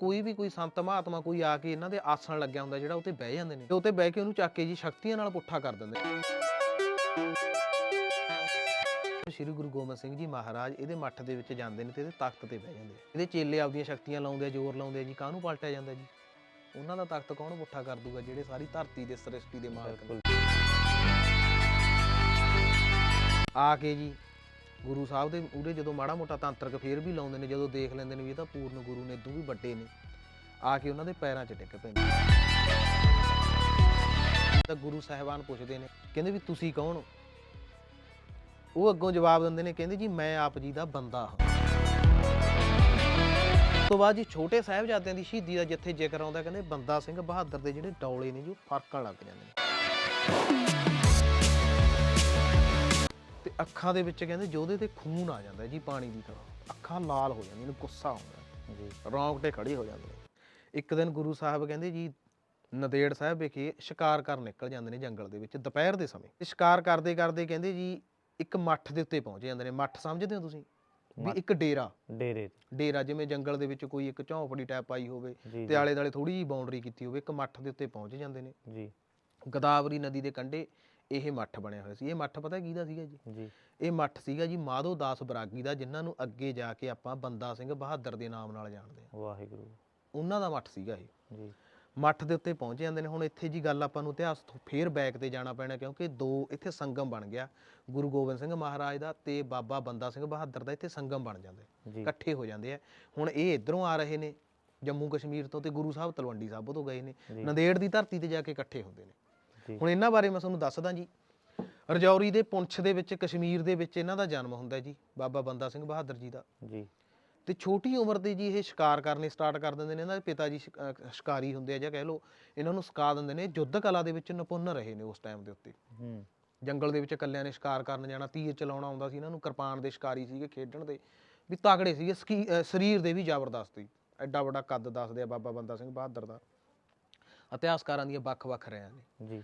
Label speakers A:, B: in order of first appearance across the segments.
A: ਕੋਈ ਵੀ ਕੋਈ ਸੰਤ ਮਹਾਤਮਾ ਕੋਈ ਆ ਕੇ ਇਹਨਾਂ ਦੇ ਆਸਣ ਲੱਗਿਆ ਹੁੰਦਾ ਜਿਹੜਾ ਉੱਤੇ ਬਹਿ ਜਾਂਦੇ ਨੇ ਤੇ ਉੱਤੇ ਬਹਿ ਕੇ ਉਹਨੂੰ ਚੱਕ ਕੇ ਜੀ ਸ਼ਕਤੀਆਂ ਨਾਲ ਪੁੱਠਾ ਕਰ ਦਿੰਦੇ ਸ਼੍ਰੀ ਗੁਰੂ ਗੋਬਿੰਦ ਸਿੰਘ ਜੀ ਮਹਾਰਾਜ ਇਹਦੇ ਮੱਠ ਦੇ ਵਿੱਚ ਜਾਂਦੇ ਨੇ ਤੇ ਇਹਦੇ ਤਖਤ ਤੇ ਬਹਿ ਜਾਂਦੇ ਇਹਦੇ ਚੇਲੇ ਆਪਦੀਆਂ ਸ਼ਕਤੀਆਂ ਲਾਉਂਦੇ ਆ, ਜ਼ੋਰ ਲਾਉਂਦੇ ਆ ਜੀ, ਕਾਹਨੂੰ ਪਲਟਿਆ ਜਾਂਦਾ ਜੀ? ਉਹਨਾਂ ਦਾ ਤਖਤ ਕੌਣ ਪੁੱਠਾ ਕਰ ਦੂਗਾ ਜਿਹੜੇ ਸਾਰੀ ਧਰਤੀ ਦੇ ਸ੍ਰਿਸ਼ਟੀ ਦੇ ਮਾਲਕ ਨੇ? ਆ ਕੇ ਜੀ ਗੁਰੂ ਸਾਹਿਬ ਦੇ ਉਹਦੇ ਜਦੋਂ ਮਾੜਾ ਮੋਟਾ ਤਾਂਤਰਿਕ ਫੇਰ ਵੀ ਲਾਉਂਦੇ ਨੇ, ਜਦੋਂ ਦੇਖ ਲੈਂਦੇ ਨੇ ਵੀ ਇਹ ਤਾਂ ਪੂਰਨ ਗੁਰੂ ਨੇ, ਇਦੋਂ ਵੀ ਵੱਡੇ ਨੇ। ਆ ਕੇ ਉਹਨਾਂ ਦੇ ਪੈਰਾਂ 'ਚ ਟਿਕ ਪੈਂਦੇ ਤਾਂ ਗੁਰੂ ਸਾਹਿਬਾਨ ਪੁੱਛਦੇ ਨੇ, ਕਹਿੰਦੇ ਵੀ ਤੁਸੀਂ ਕੌਣ ਹੋ? ਉਹ ਅੱਗੋਂ ਜਵਾਬ ਦਿੰਦੇ ਨੇ, ਕਹਿੰਦੇ ਜੀ ਮੈਂ ਆਪ ਜੀ ਦਾ ਬੰਦਾ ਹਾਂ। ਉਸ ਤੋਂ ਬਾਅਦ ਜੀ ਛੋਟੇ ਸਾਹਿਬਜ਼ਾਦਿਆਂ ਦੀ ਸ਼ਹੀਦੀ ਦਾ ਜਿੱਥੇ ਜ਼ਿਕਰ ਆਉਂਦਾ, ਕਹਿੰਦੇ ਬੰਦਾ ਸਿੰਘ ਬਹਾਦਰ ਦੇ ਜਿਹੜੇ ਡੌਲੇ ਨੇ ਜੀ, ਉਹ ਫਰਕਣ ਲੱਗ ਜਾਂਦੇ ਨੇ। ਅੱਖਾਂ ਦੇ ਵਿੱਚ ਕਹਿੰਦੇ ਜੋਧੇ ਤੇ ਖੂਨ ਆ ਜਾਂਦਾ ਜੀ ਪਾਣੀ ਦੀ ਤਰ੍ਹਾਂ। ਅੱਖਾਂ ਲਾਲ ਹੋ ਜਾਂਦੀਆਂ ਨੇ ਗੁੱਸਾ ਆਉਂਦਾ ਜੀ। ਰੌਂਗਟੇ ਖੜੇ ਹੋ ਜਾਂਦੇ ਨੇ ਇੱਕ ਦਿਨ ਗੁਰੂ ਸਾਹਿਬ ਕਹਿੰਦੇ ਜੀ ਨਦੇੜ ਸਾਹਿਬ ਵਿਖੇ ਸ਼ਿਕਾਰ ਕਰਨ ਨਿਕਲ ਜਾਂਦੇ ਨੇ ਜੰਗਲ ਦੇ ਵਿੱਚ ਦੁਪਹਿਰ ਦੇ ਸਮੇਂ। ਸ਼ਿਕਾਰ ਕਰਦੇ ਕਰਦੇ ਕਹਿੰਦੇ ਜੀ ਇੱਕ ਮੱਠ ਦੇ ਉੱਤੇ ਪਹੁੰਚ ਜਾਂਦੇ ਨੇ। ਮੱਠ ਸਮਝਦੇ ਹੋ ਤੁਸੀਂ? ਵੀ ਇੱਕ ਡੇਰਾ।
B: ਡੇਰੇ।
A: ਡੇਰਾ ਜਿਵੇਂ ਜੰਗਲ ਦੇ ਵਿੱਚ ਕੋਈ ਇੱਕ ਝੌਂਪੜੀ ਟਾਈਪ ਪਾਈ ਹੋਵੇ
B: ਜੀ
A: ਤੇ ਆਲੇ ਦਾਲੇ ਥੋੜੀ ਜਿਹੀ ਬਾਉਂਡਰੀ ਕੀਤੀ ਹੋਵੇ ਇੱਕ ਮੱਠ ਦੇ ਉੱਤੇ ਪਹੁੰਚ ਜਾਂਦੇ ਨੇ।
B: ਜੀ।
A: ਗੋਦਾਵਰੀ ਨਦੀ ਦੇ ਕੰਢੇ ਇਹ ਮੱਠ ਬਣਿਆ ਹੋਇਆ ਸੀ। ਇਹ ਮੱਠ ਪਤਾ ਕਿਹਦਾ ਸੀਗਾ ਜੀ?
B: ਜੀ।
A: ਇਹ ਮੱਠ ਸੀਗਾ ਜੀ ਮਾਧੋ ਦਾਸ ਬਰਾਗੀ ਦਾ ਜਿਨ੍ਹਾਂ ਨੂੰ ਅੱਗੇ ਜਾ ਕੇ ਆਪਾਂ ਬੰਦਾ ਸਿੰਘ ਬਹਾਦਰ ਦੇ ਨਾਮ ਨਾਲ ਜਾਣਦੇ ਹਾਂ।
B: ਵਾਹਿਗੁਰੂ।
A: ਉਹਨਾਂ ਦਾ ਮੱਠ ਸੀਗਾ ਇਹ।
B: ਜੀ।
A: ਮੱਠ ਦੇ ਉੱਤੇ ਪਹੁੰਚ ਜਾਂਦੇ ਨੇ। ਹੁਣ ਇੱਥੇ ਜੀ ਗੱਲ ਆਪਾਂ ਨੂੰ ਇਤਿਹਾਸ ਤੋਂ ਫੇਰ ਬੈਕ ਤੇ ਜਾਣਾ ਪੈਣਾ ਕਿਉਂਕਿ ਦੋ ਇੱਥੇ ਸੰਗਮ ਬਣ ਗਿਆ। ਗੁਰੂ ਗੋਬਿੰਦ ਸਿੰਘ ਮਹਾਰਾਜ ਦਾ ਤੇ ਬਾਬਾ ਬੰਦਾ ਸਿੰਘ ਬਹਾਦਰ ਦਾ ਇੱਥੇ ਸੰਗਮ ਬਣ ਜਾਂਦੇ ਇਕੱਠੇ ਹੋ ਜਾਂਦੇ ਆ। ਹੁਣ ਇਹ ਇਧਰੋਂ ਆ ਰਹੇ ਨੇ ਜੰਮੂ ਕਸ਼ਮੀਰ ਤੋਂ ਤੇ ਗੁਰੂ ਸਾਹਿਬ ਤਲਵੰਡੀ ਸਾਬੋ ਤੋਂ ਗਏ ਨੇ। ਨੰਦੇੜ ਦੀ ਧਰਤੀ ਤੇ ਜਾ ਕੇ ਇਕੱਠੇ ਹੁੰਦੇ ਨੇ। ਹੁਣ ਇਹਨਾਂ ਬਾਰੇ ਮੈਂ ਤੁਹਾਨੂੰ ਦੱਸਦਾ ਜੀ। ਰਜੌਰੀ ਦੇ ਪੁੰਛ ਦੇ ਵਿੱਚ ਕਸ਼ਮੀਰ ਦੇ ਵਿੱਚ ਇਹਨਾਂ ਦਾ ਜਨਮ ਹੁੰਦਾ ਜੀ ਬਾਬਾ ਬੰਦਾ ਸਿੰਘ ਬਹਾਦਰ ਜੀ ਦਾ।
B: ਜੀ।
A: ਤੇ ਛੋਟੀ ਉਮਰ ਦੇ ਜੀ ਇਹ ਸ਼ਿਕਾਰ ਕਰਨੇ ਸਟਾਰਟ ਕਰ ਦਿੰਦੇ ਨੇ ਇਹਨਾਂ ਦੇ ਪਿਤਾ ਜੀ ਸ਼ਿਕ- ਅਹ ਸ਼ਿਕਾਰੀ ਹੁੰਦੇ ਆ ਜਾਂ ਕਹਿ ਲਓ ਇਹਨਾਂ ਨੂੰ ਸਿਖਾ ਦਿੰਦੇ ਨੇ ਯੁੱਧ ਕਲਾ ਦੇ ਵਿੱਚ ਨਿਪੁੰਨ ਰਹੇ ਨੇ ਉਸ ਟਾਈਮ ਦੇ ਉੱਤੇ।
B: ਹੂੰ।
A: ਜੰਗਲ ਦੇ ਵਿੱਚ ਇਕੱਲਿਆਂ ਨੇ ਸ਼ਿਕਾਰ ਕਰਨ ਜਾਣਾ ਤੀਰ ਚਲਾਉਣਾ ਆਉਂਦਾ ਸੀ ਇਹਨਾਂ ਨੂੰ ਕਿਰਪਾਨ ਦੇ ਸ਼ਿਕਾਰੀ ਸੀਗੇ ਖੇਡਣ ਦੇ ਵੀ ਤਾਕੜੇ ਸੀਗੇ ਸਕੀ- ਅਹ ਸਰੀਰ ਦੇ ਵੀ ਜ਼ਬਰਦਸਤ ਸੀ। ਐਡਾ ਵੱਡਾ ਕੱਦ ਦੱਸਦੇ ਆ ਬਾਬਾ ਬੰਦਾ ਸਿੰਘ ਬਹਾਦਰ ਦਾ। ਇਤਿਹਾਸਕਾਰਾਂ ਦੀਆਂ ਵੱਖ-ਵੱਖ ਰਿਆਂ ਨੇ।
B: ਜੀ।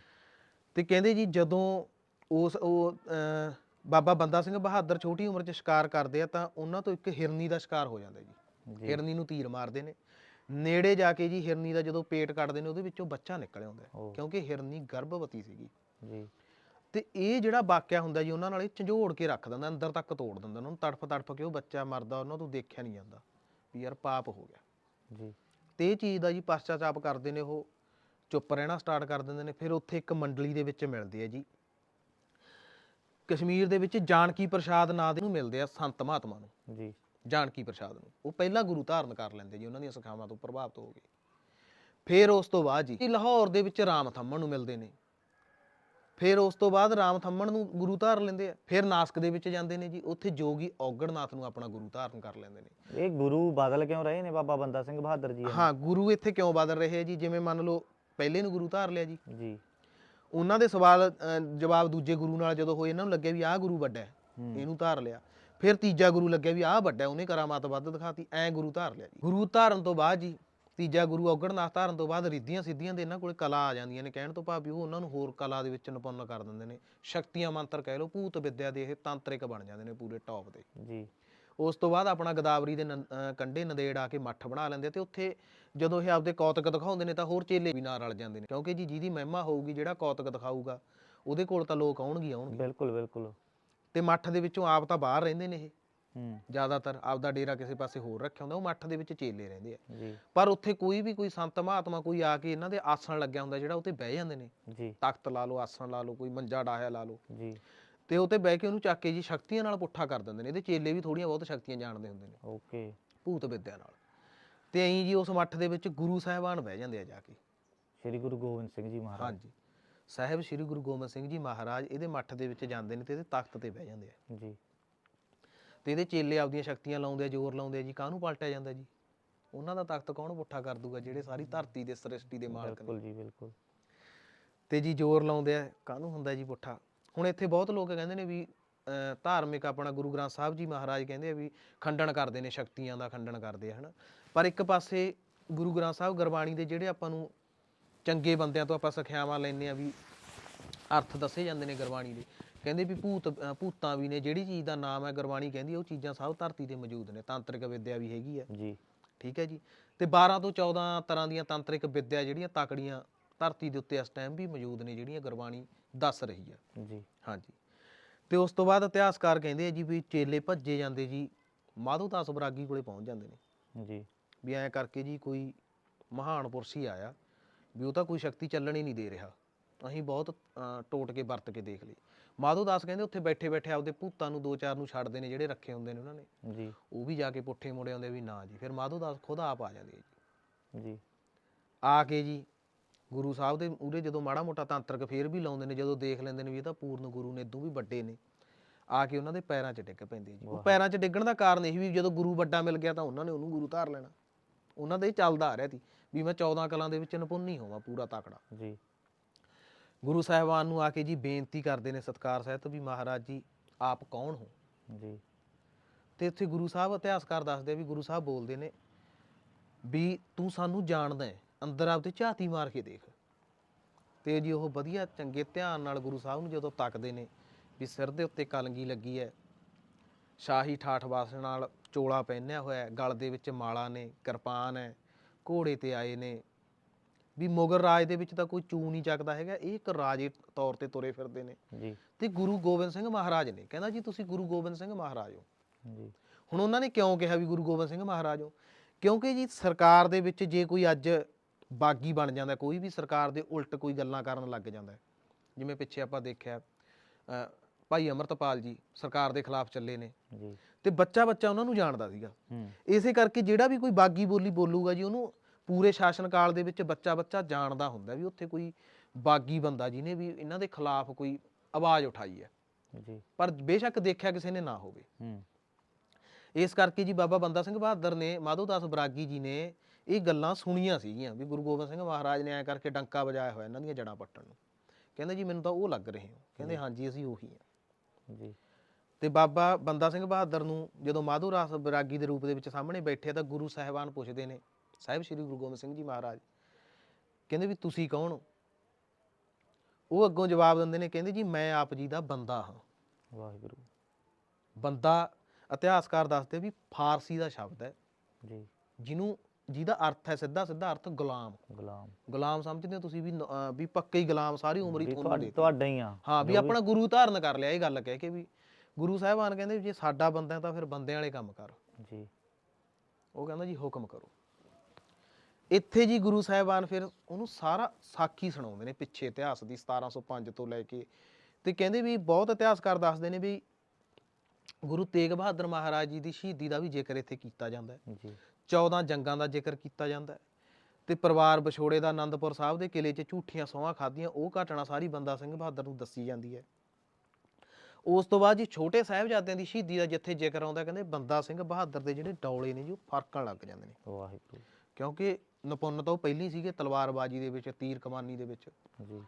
A: ਤੇ ਕਹਿੰਦੇ ਜੀ ਜਦੋਂ ਉਸ ਉਹ ਅਹ, ਬਾਬਾ ਬੰਦਾ ਸਿੰਘ ਬਹਾਦਰ ਛੋਟੀ ਉਮਰ 'ਚ ਸ਼ਿਕਾਰ ਕਰਦੇ ਆ ਤਾਂ ਉਹਨਾਂ ਤੋਂ ਇੱਕ ਹਿਰਨੀ ਦਾ ਸ਼ਿਕਾਰ ਹੋ ਜਾਂਦਾ ਜੀ।
B: ਜੀ।
A: ਹਿਰਨੀ ਨੂੰ ਤੀਰ ਮਾਰਦੇ ਨੇ। ਨੇੜੇ ਜਾ ਕੇ ਜੀ ਹਿਰਨੀ ਦਾ ਜਦੋਂ ਪੇਟ ਕੱਟਦੇ ਨੇ ਉਹਦੇ ਵਿੱਚੋਂ ਬੱਚਾ ਨਿਕਲ ਆਉਂਦਾ ਹੈ। ਕਿਉਂਕਿ ਹਿਰਨੀ ਗਰਭਵਤੀ ਸੀਗੀ।
B: ਜੀ।
A: ਤੇ ਇਹ ਜਿਹੜਾ ਵਾਕਿਆ ਹੁੰਦਾ ਜੀ ਉਹਨਾਂ ਨਾਲ ਇਹ ਝੰਜੋੜ ਕੇ ਰੱਖ ਦਿੰਦਾ ਅੰਦਰ ਤੱਕ ਤੋੜ ਦਿੰਦਾ ਉਹਨਾਂ ਨੂੰ ਤੜਫ ਤੜਫ ਕੇ ਉਹ ਬੱਚਾ ਮਰਦਾ ਉਹਨਾਂ ਤੋਂ ਦੇਖਿਆ ਨਹੀਂ ਜਾਂਦਾ ਵੀ ਯਾਰ ਪਾਪ ਹੋ ਗਿਆ।
B: ਜੀ।
A: ਤੇ ਇਹ ਚੀਜ਼ ਦਾ ਜੀ ਪਛਤਾਚਾਪ ਕਰਦੇ ਨੇ ਉਹ ਚੁੱਪ ਰਹਿਣਾ ਸਟਾਰਟ ਕਰ ਦਿੰਦੇ ਨੇ ਫਿਰ ਉੱਥੇ ਇੱਕ ਮੰਡਲੀ ਦੇ ਵਿੱਚ ਮਿਲਦੇ ਆ ਜੀ। ਕਸ਼ਮੀਰ ਦੇ ਵਿੱਚ ਜਾਨਕੀ ਪ੍ਰਸ਼ਾਦ ਨਾਂ ਦੇ ਨੂੰ ਮਿਲਦੇ ਆ ਸੰਤ ਮਹਾਤਮਾ ਨੂੰ।
B: ਜੀ।
A: ਜਾਨਕੀ ਪ੍ਰਸ਼ਾਦ ਨੂੰ। ਉਹ ਪਹਿਲਾਂ ਗੁਰੂ ਧਾਰਨ ਕਰ ਲੈਂਦੇ ਜੀ ਉਹਨਾਂ ਦੀਆਂ ਸਿੱਖਿਆਵਾਂ ਤੋਂ ਪ੍ਰਭਾਵਿਤ ਹੋ ਕੇ। ਫਿਰ ਉਸ ਤੋਂ ਬਾਅਦ ਜੀ ਲਾਹੌਰ ਦੇ ਵਿੱਚ ਰਾਮ ਥੰਮਣ ਨੂੰ ਮਿਲਦੇ ਨੇ। ਫਿਰ ਉਸ ਤੋਂ ਬਾਅਦ ਰਾਮ ਥੰਮਣ ਨੂੰ ਗੁਰੂ ਧਾਰ ਲੈਂਦੇ ਆ। ਫਿਰ ਨਾਸਕ ਦੇ ਵਿੱਚ ਜਾਂਦੇ ਨੇ ਜੀ। ਉੱਥੇ ਜੋਗੀ ਔਗੜਨਾਥ ਨੂੰ ਆਪਣਾ ਗੁਰੂ ਧਾਰਨ ਕਰ ਲੈਂਦੇ ਨੇ।
B: ਇਹ ਗੁਰੂ ਬਦਲ ਕਿਉਂ ਰਹੇ ਨੇ ਬਾਬਾ ਬੰਦਾ ਸਿੰਘ ਬਹਾਦਰ ਜੀ?
A: ਹਾਂ ਗੁਰੂ ਇੱਥੇ ਕਿਉਂ ਬਦਲ ਰਹੇ ਆ ਜੀ? ਜਿਵੇਂ ਮੰਨ ਲਓ ਪਹਿਲੇ ਨੂੰ ਗੁਰੂ ਧਾਰ ਲਿਆ ਜੀ।
B: ਜੀ।
A: ਉਹਨਾਂ ਦੇ ਸਵਾਲ ਜਵਾਬ ਦੂਜੇ ਗੁਰੂ ਨਾਲ ਜਦੋਂ ਹੋਏ ਇਹਨਾਂ ਨੂੰ ਲੱਗਿਆ ਵੀ ਆਹ ਗੁਰੂ ਵੱਡਾ ਹੈ
B: ਹੂੰ।
A: ਇਹਨੂੰ ਧਾਰ ਲਿਆ। ਫਿਰ ਤੀਜਾ ਗੁਰੂ ਲੱਗਿਆ ਵੀ ਆਹ ਵੱਡਾ ਹੈ, ਉਹਨੇ ਕਰਾਮਾਤ ਵੱਧ ਦਿਖਾਤੀ ਐ ਗੁਰੂ ਧਾਰ ਲਿਆ ਜੀ। ਗੁਰੂ ਧਾਰਨ ਤੋਂ ਬਾਅਦ ਜੀ ਤੀਜਾ ਗੁਰੂ ਔਗਣਨਾਥ ਧਾਰਨ ਤੋਂ ਬਾਅਦ ਰਿੱਧੀਆਂ ਸਿੱਧੀਆਂ ਦੇ ਇਹਨਾਂ ਕੋਲੇ ਕਲਾ ਆ ਜਾਂਦੀਆਂ ਨੇ ਕਹਿਣ ਤੋਂ ਭਾਵ ਵੀ ਉਹ ਉਹਨਾਂ ਨੂੰ ਹੋਰ ਕਲਾ ਦੇ ਵਿੱਚ ਨਿਪੁੰਨ ਕਰ ਦਿੰਦੇ ਨੇ। ਸ਼ਕਤੀਆਂ ਮੰਤਰ ਕਹਿ ਲਓ ਭੂਤ ਵਿਦਿਆ ਦੇ ਇਹ ਤਾਂਤਰਿਕ ਬਣ ਜਾਂਦੇ ਨੇ ਪੂਰੇ ਟੌਪ ਦੇ
B: ਜੀ।
A: ਉਸ ਤੋਂ ਬਾਅਦ ਆਪਣਾ ਗਦਾਵਰੀ ਦੇ ਕੰਢੇ ਨੰਦੇੜ ਆ ਕੇ ਮੱਠ ਬਣਾ ਲੈਂਦੇ ਤੇ ਉੱਥੇ ਜਦੋਂ ਇਹ ਆਪਦੇ ਕੌਤਕ ਦਿਖਾਉਂਦੇ ਨੇ ਤਾਂ ਹੋਰ ਚੇਲੇ ਵੀ ਨਾਲ ਰਲ ਜਾਂਦੇ ਨੇ ਕਿਉਂਕਿ ਜੀ ਜਿਹਦੀ ਮਹਿਮਾ ਹੋਊਗੀ ਜਿਹੜਾ ਕੌਤਕ ਦਿਖਾਊਗਾ ਉਹਦੇ ਕੋਲ ਤਾਂ ਲੋਕ ਆਉਣਗੇ ਆਉਣਗੇ।
B: ਬਿਲਕੁਲ ਬਿਲਕੁਲ।
A: ਤੇ ਮੱਠ ਦੇ ਵਿੱਚੋਂ ਆਪ ਤਾਂ ਬਾਹਰ ਰਹਿੰਦੇ ਨੇ ਇਹ।
B: ਹੂੰ।
A: ਜ਼ਿਆਦਾਤਰ ਆਪਦਾ ਡੇਰਾ ਕਿਸੇ ਪਾਸੇ ਹੋਰ ਰੱਖਿਆ ਹੁੰਦਾ ਉਹ ਮੱਠ ਦੇ ਵਿੱਚ ਚੇਲੇ ਰਹਿੰਦੇ ਆ।
B: ਜੀ।
A: ਪਰ ਉੱਥੇ ਕੋਈ ਵੀ ਕੋਈ ਸੰਤ ਮਹਾਤਮਾ ਕੋਈ ਆ ਕੇ ਇਹਨਾਂ ਦੇ ਆਸਣ ਲੱਗਿਆ ਹੁੰਦਾ ਜਿਹੜਾ ਉੱਤੇ ਬਹਿ ਜਾਂਦੇ ਨੇ।
B: ਜੀ।
A: ਤਖਤ ਲਾ ਲਓ ਆਸਣ ਲਾ ਲਓ ਕੋਈ ਮੰਜਾ ਡਾਹਿਆ ਲਾ ਲਓ।
B: ਜੀ।
A: ਤੇ ਉੱਤੇ ਬਹਿ ਕੇ ਉਹਨੂੰ ਚੱਕ ਕੇ ਜੀ ਸ਼ਕਤੀਆਂ ਨਾਲ ਪੁੱਠਾ ਕਰ ਦਿੰਦੇ ਨੇ। ਇਹਦੇ ਚੇਲੇ ਵੀ ਥੋੜੀਆਂ ਬਹੁਤ ਸ਼ਕਤੀਆਂ ਜਾਣਦੇ ਹੁੰਦੇ ਨੇ।
B: ਓਕੇ।
A: ਭੂਤ ਵਿਦਿਆ ਨਾਲ। ਤੇ ਐਂ ਜੀ ਉਸ ਮੱਠ ਦੇ ਵਿੱਚ ਗੁਰੂ ਸਾਹਿਬਾਨ ਬਹਿ ਜਾਂਦੇ ਆ ਜਾ ਕੇ।
B: ਸ੍ਰੀ ਗੁਰੂ ਗੋਬਿੰਦ ਸਿੰਘ ਜੀ ਮਹਾਰਾਜ।
A: ਹਾਂਜੀ। ਸਾਹਿਬ ਸ੍ਰੀ ਗੁਰੂ ਗੋਬਿੰਦ ਸਿੰਘ ਜੀ ਮਹਾਰਾਜ ਇਹਦੇ ਮੱਠ ਦੇ ਵਿੱਚ ਜਾਂਦੇ ਨੇ ਤੇ ਇਹਦੇ ਤਖਤ ਤੇ ਬਹਿ ਜਾਂਦੇ ਆ।
B: ਜੀ।
A: ਤੇ ਇਹਦੇ ਚੇਲੇ ਆਪਦੀਆਂ ਸ਼ਕਤੀਆਂ ਲਾਉਂਦੇ ਆ ਜ਼ੋਰ ਲਾਉਂਦੇ ਆ ਜੀ। ਕਾਹਨੂੰ ਪਲਟਿਆ ਜਾਂਦਾ ਜੀ? ਉਹਨਾਂ ਦਾ ਤਖਤ ਕੌਣ ਪੁੱਠਾ ਕਰ ਦੂਗਾ ਜਿਹੜੇ ਸਾਰੀ ਧਰਤੀ ਦੇ ਸ੍ਰਿਸ਼ਟੀ ਦੇ ਮਾਲਕ ਨੇ?
B: ਬਿਲਕੁਲ ਜੀ ਬਿਲਕੁਲ।
A: ਤੇ ਜੀ ਜ਼ੋਰ ਲਾਉਂਦੇ ਆ। ਕਾਹਨੂੰ ਹੁੰਦਾ ਜੀ ਪੁੱਠਾ? ਹੁਣ ਇੱਥੇ ਬਹੁਤ ਲੋਕ ਕਹਿੰਦੇ ਨੇ ਵੀ ਧਾਰਮਿਕ ਆਪਣਾ ਗੁਰੂ ਗ੍ਰੰਥ ਸਾਹਿਬ ਜੀ ਮਹਾਰਾਜ ਕਹਿੰਦੇ ਆ ਵੀ ਖੰਡਨ ਕਰਦੇ ਨੇ ਸ਼ਕਤੀਆਂ ਦਾ ਖੰਡਨ ਕਰਦੇ ਆ ਹਨਾ? ਪਰ ਇੱਕ ਪਾਸੇ ਗੁਰੂ ਗ੍ਰੰਥ ਸਾਹਿਬ ਗੁਰਬਾਣੀ ਦੇ ਜਿਹੜੇ ਆਪਾਂ ਨੂੰ ਚੰਗੇ ਬੰਦਿਆਂ ਤੋਂ ਆਪਾਂ ਸਿੱਖਿਆਵਾਂ ਲੈਂਦੇ ਆ ਵੀ ਅਰਥ ਦੱਸੇ ਜਾਂਦੇ ਨੇ ਗੁਰਬਾਣੀ ਦੇ ਕਹਿੰਦੇ ਵੀ ਭੂਤ ਭੂਤਾਂ ਵੀ ਨੇ ਜਿਹੜੀ ਚੀਜ਼ ਦਾ ਨਾਮ ਹੈ ਗੁਰਬਾਣੀ ਕਹਿੰਦੀ ਉਹ ਚੀਜ਼ਾਂ ਸਭ ਧਰਤੀ ਤੇ ਮੌਜੂਦ ਨੇ ਤਾਂਤਰਿਕ ਵਿਦਿਆ ਵੀ ਹੈਗੀ ਆ।
B: ਜੀ।
A: ਠੀਕ ਹੈ ਜੀ? ਤੇ 12 ਤੋਂ 14 ਤਰ੍ਹਾਂ ਦੀਆਂ ਤੰਤਰਿਕ ਵਿੱਦਿਆ ਜਿਹੜੀਆਂ ਤਕੜੀਆਂ ਧਰਤੀ ਦੇ ਉੱਤੇ ਇਸ ਟਾਈਮ ਵੀ ਮੌਜੂਦ ਨੇ ਜਿਹੜੀਆਂ ਗੁਰਬਾਣੀ ਦੱਸ ਰਹੀ ਆ।
B: ਜੀ।
A: ਹਾਂਜੀ। ਤੇ ਉਸ ਤੋਂ ਬਾਅਦ ਇਤਿਹਾਸਕਾਰ ਕਹਿੰਦੇ ਆ ਜੀ ਵੀ ਚੇਲੇ ਭੱਜੇ ਜਾਂਦੇ ਜੀ ਮਾਧੋਦਾਸ ਬਰਾਗੀ ਕੋਲੇ ਪਹੁੰਚ ਜਾਂਦੇ ਨੇ।
B: ਜੀ।
A: ਵੀ ਐਂ ਕਰਕੇ ਜੀ ਕੋਈ ਮਹਾਨ ਪੁਰਸ਼ ਹੀ ਆਇਆ ਵੀ ਉਹ ਤਾਂ ਕੋਈ ਸ਼ਕਤੀ ਚੱਲਣ ਹੀ ਨਹੀਂ ਦੇ ਰਿਹਾ। ਅਸੀਂ ਬਹੁਤ ਟੋਟ ਕੇ ਵਰਤ ਕੇ ਦੇਖ ਲਈ ਮਾਧੋਦਾਸ ਕਹਿੰਦੇ ਉੱਥੇ ਬੈਠੇ ਬੈਠੇ ਆਪਦੇ ਭੂਤਾਂ ਨੂੰ ਦੋ ਚਾਰ ਨੂੰ ਛੱਡਦੇ ਨੇ ਜਿਹੜੇ ਰੱਖੇ ਹੁੰਦੇ ਨੇ ਉਹਨਾਂ ਨੇ।
B: ਜੀ।
A: ਉਹ ਵੀ ਜਾ ਕੇ ਪੁੱਠੇ ਮੁੜੇ ਆਉਂਦੇ ਵੀ ਨਾ ਜੀ ਫਿਰ ਮਾਧੋਦਾਸ ਖੁਦ ਆਪ ਆ ਜਾਂਦੇ ਜੀ।
B: ਜੀ।
A: ਆ ਕੇ ਜੀ ਗੁਰੂ ਸਾਹਿਬ ਦੇ ਉਰੇ ਜਦੋਂ ਮਾੜਾ ਮੋਟਾ ਤਾਂਤਰਿਕ ਫੇਰ ਵੀ ਲਾਉਂਦੇ ਨੇ ਜਦੋਂ ਦੇਖ ਲੈਂਦੇ ਨੇ ਵੀ ਇਹ ਤਾਂ ਪੂਰਨ ਗੁਰੂ ਨੇ ਇਦੋਂ ਵੀ ਵੱਡੇ ਨੇ। ਆ ਕੇ ਉਹਨਾਂ ਦੇ ਪੈਰਾਂ 'ਚ ਡਿੱਗ ਪੈਂਦੇ ਜੀ। ਉਹ ਪੈਰਾਂ 'ਚ ਡਿੱਗਣ ਦਾ ਕਾਰਨ ਇਹ ਵੀ ਜਦੋਂ ਗੁਰੂ ਵੱਡਾ ਮਿਲ ਗਿਆ ਤਾਂ ਉਹਨਾਂ ਨੇ ਉਹਨੂੰ ਗੁਰੂ ਧਾਰ ਲੈਣਾ। ਉਹਨਾਂ ਦਾ ਚੱਲਦਾ ਆ ਰਿਹਾ ਸੀ ਵੀ ਮੈਂ 14 ਕਲਾਂ ਦੇ ਵਿੱਚ ਨਿਪੁੰਨ ਹੋਵਾਂ ਪੂਰਾ ਤਾਕੜਾ।
B: ਜੀ।
A: ਗੁਰੂ ਸਾਹਿਬਾਨ ਨੂੰ ਆ ਕੇ ਜੀ ਬੇਨਤੀ ਕਰਦੇ ਨੇ ਸਤਕਾਰ ਸਹਿਤ ਵੀ ਮਹਾਰਾਜ ਜੀ ਆਪ ਕੌਣ ਹੋ?
B: ਜੀ।
A: ਤੇ ਇੱਥੇ ਗੁਰੂ ਸਾਹਿਬ ਇਤਿਹਾਸਕਾਰ ਦੱਸਦੇ ਆ ਵੀ ਗੁਰੂ ਸਾਹਿਬ ਬੋਲਦੇ ਨੇ ਵੀ ਤੂੰ ਸਾਨੂੰ ਜਾਣਦਾ ਹੈ। ਅੰਦਰ ਆਪਦੇ ਝਾਤੀ ਮਾਰ ਕੇ ਦੇਖ। ਤੇ ਜੀ ਉਹ ਵਧੀਆ ਚੰਗੇ ਧਿਆਨ ਨਾਲ ਗੁਰੂ ਸਾਹਿਬ ਨੂੰ ਜਦੋਂ ਤੱਕਦੇ ਨੇ ਵੀ ਸਿਰ ਦੇ ਉੱਤੇ ਕਲੰਗੀ ਲੱਗੀ ਹੈ ਸ਼ਾਹੀ ਠਾਠ ਵਾਸ ਨਾਲ ਚੋਲਾ ਪਹਿਨਿਆ ਹੋਇਆ ਗਲ ਦੇ ਵਿੱਚ ਮਾਲਾ ਨੇ ਕਿਰਪਾਨ ਹੈ ਘੋੜੇ ਤੇ ਆਏ ਨੇ। ਵੀ ਮੁਗਲ ਰਾਜ ਦੇ ਵਿੱਚ ਤਾਂ ਕੋਈ ਚੂ ਨਹੀਂ ਚੱਕਦਾ ਹੈਗਾ ਇਹ ਇੱਕ ਰਾਜੇ ਤੌਰ ਤੇ ਤੁਰੇ ਫਿਰਦੇ ਨੇ।
B: ਜੀ।
A: ਤੇ ਗੁਰੂ ਗੋਬਿੰਦ ਸਿੰਘ ਮਹਾਰਾਜ ਨੇ ਕਹਿੰਦਾ ਜੀ ਤੁਸੀਂ ਗੁਰੂ ਗੋਬਿੰਦ ਸਿੰਘ ਮਹਾਰਾਜ ਹੋ।
B: ਜੀ।
A: ਹੁਣ ਉਹਨਾਂ ਨੇ ਕਿਉਂ ਕਿਹਾ ਵੀ ਗੁਰੂ ਗੋਬਿੰਦ ਸਿੰਘ ਮਹਾਰਾਜ ਹੋ? ਕਿਉਂਕਿ ਜੀ ਸਰਕਾਰ ਦੇ ਵਿੱਚ ਜੇ ਕੋਈ ਅੱਜ ਬਾਗੀ ਬਣ ਜਾਂਦਾ ਕੋਈ ਵੀ ਸਰਕਾਰ ਦੇ ਉਲਟ ਕੋਈ ਗੱਲਾਂ ਕਰਨ ਲੱਗ ਜਾਂਦਾ। ਜਿਵੇਂ ਪਿੱਛੇ ਆਪਾਂ ਦੇਖਿਆ ਭਾਈ ਅਮਰਤਪਾਲ ਜੀ ਸਰਕਾਰ ਦੇ ਖਿਲਾਫ ਚੱਲੇ ਨੇ
B: ਜੀ।
A: ਤੇ ਬੱਚਾ ਬੱਚਾ ਉਹਨਾਂ ਨੂੰ ਜਾਣਦਾ ਸੀਗਾ। ਇਸੇ ਕਰਕੇ ਜਿਹੜਾ ਵੀ ਕੋਈ ਬਾਗੀ ਬੋਲੀ ਬੋਲੂਗਾ ਜੀ ਉਹਨੂੰ ਪੂਰੇ ਸ਼ਾਸਨ ਕਾਲ ਦੇ ਵਿੱਚ ਬੱਚਾ ਬੱਚਾ ਜਾਣਦਾ ਹੁੰਦਾ ਵੀ ਉੱਥੇ ਕੋਈ ਬਾਗੀ ਬੰਦਾ ਜਿਹਨੇ ਵੀ ਇਹਨਾਂ ਦੇ ਖਿਲਾਫ ਕੋਈ ਆਵਾਜ਼ ਉਠਾਈ ਹੈ।
B: ਜੀ।
A: ਪਰ ਬੇਸ਼ੱਕ ਦੇਖਿਆ ਕਿਸੇ ਨੇ ਨਾ ਹੋਵੇ।
B: ਹੂੰ।
A: ਇਸ ਕਰਕੇ ਜੀ ਬਾਬਾ ਬੰਦਾ ਸਿੰਘ ਬਹਾਦਰ ਨੇ ਮਾਧੋਦਾਸ ਬਰਾਗੀ ਜੀ ਨੇ ਇਹ ਗੱਲਾਂ ਸੁਣੀਆਂ ਸੀਗੀਆਂ ਵੀ ਗੁਰੂ ਗੋਬਿੰਦ ਸਿੰਘ ਮਹਾਰਾਜ ਨੇ ਐ ਕਰਕੇ ਡੰਕਾ ਵਜਾਇਆ ਹੋਇਆ ਇਹਨਾਂ ਦੀਆਂ ਜੜਾਂ ਪੱਟਣ ਨੂੰ। ਕਹਿੰਦੇ ਜੀ ਮੈਨੂੰ ਤਾਂ ਉਹ ਲੱਗ ਰਹੇ ਹੋ। ਕਹਿੰਦੇ ਹਾਂਜੀ ਅਸੀਂ ਉਹੀ ਹਾਂ।
B: ਜੀ।
A: ਤੇ ਬਾਬਾ ਬੰਦਾ ਸਿੰਘ ਬਹਾਦਰ ਨੂੰ ਜਦੋਂ ਮਾਧੋਦਾਸ ਬਰਾਗੀ ਦੇ ਰੂਪ ਦੇ ਵਿੱਚ ਸਾਹਮਣੇ ਬੈਠੇ ਤਾਂ ਗੁਰੂ ਸਾਹਿਬਾਨ ਪੁੱਛਦੇ ਨੇ ਸਾਹਿਬ ਸ੍ਰੀ ਗੁਰੂ ਗੋਬਿੰਦ ਸਿੰਘ ਜੀ ਮਹਾਰਾਜ ਕਹਿੰਦੇ ਵੀ ਤੁਸੀਂ ਕੌਣ ਹੋ? ਉਹ ਅੱਗੋਂ ਜਵਾਬ ਦਿੰਦੇ ਨੇ ਕਹਿੰਦੇ ਜੀ ਮੈਂ ਆਪ ਜੀ ਦਾ ਬੰਦਾ ਹਾਂ।
B: ਵਾਹਿਗੁਰੂ।
A: ਬੰਦਾ ਇਤਿਹਾਸਕਾਰ ਦੱਸਦੇ ਵੀ ਫਾਰਸੀ ਦਾ ਸ਼ਬਦ ਹੈ।
B: ਜੀ।
A: ਜਿਹਨੂੰ ਜਿਹਦਾ ਅਰਥ ਹੈ ਸਿੱਧਾ ਸਿੱਧਾ ਅਰਥ ਗੁਲਾਮ।
B: ਗੁਲਾਮ।
A: ਗੁਲਾਮ ਸਮਝਦੇ ਹੋ ਤੁਸੀਂ ਵੀ ਨ- ਅਹ ਵੀ ਪੱਕੇ ਹੀ ਗੁਲਾਮ ਸਾਰੀ ਉਮਰ ਹੀ
B: ਵੀ
A: ਤੁਹਾਨੂੰ
B: ਤੁਹਾਡਾ
A: ਦੇ
B: ਤੁਹਾਡਾ ਹੀ ਆ।
A: ਹਾਂ ਵੀ ਆਪਣਾ ਗੁਰੂ ਧਾਰਨ ਕਰ ਲਿਆ ਇਹ ਗੱਲ ਕਹਿ ਕੇ ਵੀ। ਗੁਰੂ ਸਾਹਿਬਾਨ ਕਹਿੰਦੇ ਵੀ ਜੇ ਸਾਡਾ ਬੰਦਾ ਹੈ ਤਾਂ ਫਿਰ ਬੰਦਿਆਂ ਵਾਲੇ ਕੰਮ ਕਰ।
B: ਜੀ।
A: ਉਹ ਕਹਿੰਦਾ ਜੀ ਹੁਕਮ ਕਰੋ। ਇੱਥੇ ਜੀ ਗੁਰੂ ਸਾਹਿਬਾਨ ਫਿਰ ਉਹਨੂੰ ਸਾਰਾ ਸਾਖੀ ਸੁਣਾਉਂਦੇ ਨੇ ਪਿੱਛੇ ਇਤਿਹਾਸ ਦੀ 1705 ਤੋਂ ਲੈ ਕੇ। ਤੇ ਕਹਿੰਦੇ ਵੀ ਬਹੁਤ ਇਤਿਹਾਸਕਾਰ ਦੱਸਦੇ ਨੇ ਵੀ ਗੁਰੂ ਤੇਗ ਬਹਾਦਰ ਮਹਾਰਾਜ ਜੀ ਦੀ ਸ਼ਹੀਦੀ ਦਾ ਵੀ ਜ਼ਿਕਰ ਇੱਥੇ ਕੀਤਾ ਜਾਂਦਾ ਹੈ।
B: ਜੀ।
A: 14 ਜੰਗਾਂ ਦਾ ਜ਼ਿਕਰ ਕੀਤਾ ਜਾਂਦਾ ਹੈ ਤੇ ਪਰਿਵਾਰ ਵਿਛੋੜੇ ਦਾ ਆਨੰਦਪੁਰ ਸਾਹਿਬ ਦੇ ਕਿਲੇ 'ਚ ਝੂਠੀਆਂ ਸੌਹਾਂ ਖਾਧੀਆਂ ਉਹ ਘਟਨਾ ਸਾਰੀ ਬੰਦਾ ਸਿੰਘ ਬਹਾਦਰ ਨੂੰ ਦੱਸੀ ਜਾਂਦੀ ਹੈ। ਉਸ ਤੋਂ ਬਾਅਦ ਜੀ ਛੋਟੇ ਸਾਹਿਬਜ਼ਾਦਿਆਂ ਦੀ ਸ਼ਹੀਦੀ ਦਾ ਜਿੱਥੇ ਜ਼ਿਕਰ ਆਉਂਦਾ ਕਹਿੰਦੇ ਬੰਦਾ ਸਿੰਘ ਬਹਾਦਰ ਦੇ ਜਿਹੜੇ ਡੌਲੇ ਨੇ ਜੀ ਉਹ ਫਰਕਣ ਲੱਗ ਜਾਂਦੇ ਨੇ।
B: ਵਾਹਿਗੁਰੂ।
A: ਕਿਉਂਕਿ ਨਿਪੁੰਨ ਤਾਂ ਉਹ ਪਹਿਲੀ ਸੀਗੇ ਤਲਵਾਰਬਾਜ਼ੀ ਦੇ ਵਿੱਚ ਤੀਰ ਕਮਾਨੀ ਦੇ ਵਿੱਚ।
B: ਜੀ।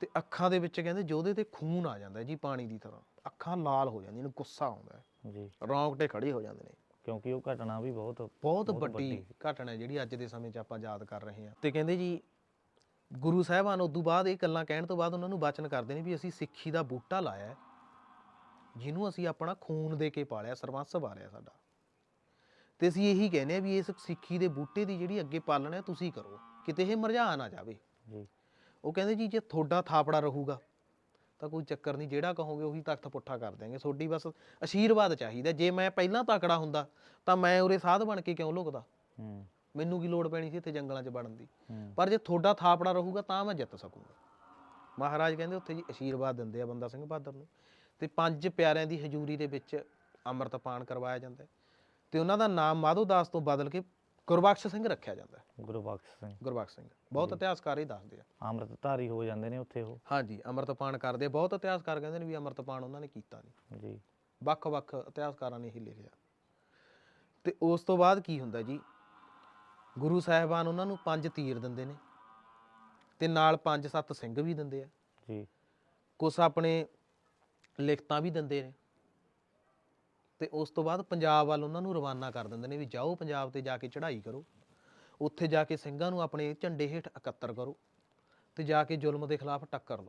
A: ਤੇ ਅੱਖਾਂ ਦੇ ਵਿੱਚ ਕਹਿੰਦੇ ਜੋਧੇ ਤੇ ਖੂਨ ਆ ਜਾਂਦਾ ਜੀ ਪਾਣੀ ਦੀ ਤਰ੍ਹਾਂ। ਅੱਖਾਂ ਲਾਲ ਹੋ ਜਾਂਦੀਆਂ ਨੇ ਗੁੱਸਾ ਆਉਂਦਾ
B: ਜੀ।
A: ਰੌਂਗਟੇ ਖੜੇ ਹੋ ਜਾਂਦੇ ਨੇ।
B: ਕਿਉਂਕਿ ਉਹ ਘਟਨਾ ਵੀ ਬਹੁਤ
A: ਬਹੁਤ ਵੱਡੀ ਘਟਨਾ ਹੈ ਜਿਹੜੀ ਅੱਜ ਦੇ ਸਮੇਂ 'ਚ ਆਪਾਂ ਯਾਦ ਕਰ ਰਹੇ ਹਾਂ। ਤੇ ਕਹਿੰਦੇ ਜੀ ਗੁਰੂ ਸਾਹਿਬਾਨ ਉਦੋਂ ਬਾਅਦ ਇਹ ਗੱਲਾਂ ਕਹਿਣ ਤੋਂ ਬਾਅਦ ਉਹਨਾਂ ਨੂੰ ਬਚਨ ਕਰਦੇ ਨੇ ਵੀ ਅਸੀਂ ਸਿੱਖੀ ਦਾ ਬੂਟਾ ਲਾਇਆ ਜਿਹਨੂੰ ਅਸੀਂ ਆਪਣਾ ਖੂਨ ਦੇ ਕੇ ਪਾਲਿਆ ਸਰਬੰਸ ਵਾਰਿਆ ਸਾਡਾ। ਤੇ ਅਸੀਂ ਇਹੀ ਕਹਿੰਦੇ ਆ ਵੀ ਇਸ ਸਿੱਖੀ ਦੇ ਬੂਟੇ ਦੀ ਜਿਹੜੀ ਅੱਗੇ ਪਾਲਣਾ ਹੈ ਤੁਸੀਂ ਕਰੋ। ਕਿਤੇ ਇਹ ਮਰਝਾ ਨਾ ਜਾਵੇ।
B: ਜੀ।
A: ਉਹ ਕਹਿੰਦੇ ਜੀ ਜੇ ਤੁਹਾਡਾ ਥਾਪੜਾ ਰਹੂਗਾ ਤਾਂ ਕੋਈ ਚੱਕਰ ਨਹੀਂ ਜਿਹੜਾ ਕਹੋਗੇ ਉਹੀ ਤਖਤ ਪੁੱਠਾ ਕਰ ਦਿਆਂਗੇ। ਤੁਹਾਡੀ ਬਸ ਆਸ਼ੀਰਵਾਦ ਚਾਹੀਦਾ। ਜੇ ਮੈਂ ਪਹਿਲਾਂ ਤਕੜਾ ਹੁੰਦਾ ਤਾਂ ਮੈਂ ਉਰੇ ਸਾਧ ਬਣ ਕੇ ਕਿਉਂ ਲੁਕਦਾ?
B: ਹੂੰ।
A: ਮੈਨੂੰ ਕੀ ਲੋੜ ਪੈਣੀ ਸੀ ਇੱਥੇ ਜੰਗਲਾਂ 'ਚ ਵੜਨ ਦੀ? ਪਰ ਜੇ ਤੁਹਾਡਾ ਥਾਪੜਾ ਰਹੂਗਾ ਤਾਂ ਮੈਂ ਜਿੱਤ ਸਕੂੰਗਾ। ਮਹਾਰਾਜ ਕਹਿੰਦੇ ਉੱਥੇ ਜੀ ਆਸ਼ੀਰਵਾਦ ਦਿੰਦੇ ਆ ਬੰਦਾ ਸਿੰਘ ਬਹਾਦਰ ਨੂੰ। ਤੇ ਪੰਜ ਪਿਆਰਿਆਂ ਦੀ ਹਜ਼ੂਰੀ ਦੇ ਵਿੱਚ ਅੰਮ੍ਰਿਤ ਪਾਨ ਕਰਵਾਇਆ ਜਾਂਦਾ ਤੇ ਉਹਨਾਂ ਦਾ ਨਾਮ ਮਾਧੋਦਾਸ ਤੋਂ ਬਦਲ ਕੇ ਗੁਰਬਖਸ਼ ਸਿੰਘ ਰੱਖਿਆ ਜਾਂਦਾ ਹੈ।
B: ਗੁਰੂ ਬਖਸ਼ ਸਿੰਘ।
A: ਗੁਰਬਖਸ਼ ਸਿੰਘ। ਬਹੁਤ ਇਤਿਹਾਸਕਾਰ ਇਹ ਦੱਸਦੇ ਆ।
B: ਅੰਮ੍ਰਿਤਧਾਰੀ ਹੋ ਜਾਂਦੇ ਨੇ ਉੱਥੇ ਉਹ।
A: ਹਾਂਜੀ ਅੰਮ੍ਰਿਤ ਪਾਨ ਕਰਦੇ ਆ। ਬਹੁਤ ਇਤਿਹਾਸਕਾਰ ਕਹਿੰਦੇ ਨੇ ਵੀ ਅੰਮ੍ਰਿਤ ਪਾਨ ਉਹਨਾਂ ਨੇ ਕੀਤਾ ਨਹੀਂ
B: ਜੀ।
A: ਵੱਖ-ਵੱਖ ਇਤਿਹਾਸਕਾਰਾਂ ਨੇ ਹੀ ਲਿਖਿਆ। ਤੇ ਉਸ ਤੋਂ ਬਾਅਦ ਕੀ ਹੁੰਦਾ ਜੀ? ਗੁਰੂ ਸਾਹਿਬਾਨ ਉਹਨਾਂ ਨੂੰ ਪੰਜ ਤੀਰ ਦਿੰਦੇ ਨੇ ਤੇ ਨਾਲ ਪੰਜ ਸੱਤ ਸਿੰਘ ਵੀ ਦਿੰਦੇ ਆ।
B: ਜੀ।
A: ਕੁਛ ਆਪਣੇ ਲਿਖਤਾਂ ਵੀ ਦਿੰਦੇ ਨੇ। ਤੇ ਉਸ ਤੋਂ ਬਾਅਦ ਪੰਜਾਬ ਵੱਲ ਉਹਨਾਂ ਨੂੰ ਰਵਾਨਾ ਕਰ ਦਿੰਦੇ ਨੇ ਵੀ ਜਾਓ ਪੰਜਾਬ ਤੇ ਜਾ ਕੇ ਚੜ੍ਹਾਈ ਕਰੋ। ਉੱਥੇ ਜਾ ਕੇ ਸਿੰਘਾਂ ਨੂੰ ਆਪਣੇ ਝੰਡੇ ਹੇਠ ਇਕੱਤਰ ਕਰੋ ਤੇ ਜਾ ਕੇ ਜ਼ੁਲਮ ਦੇ ਖਿਲਾਫ ਟੱਕਰ ਲਓ।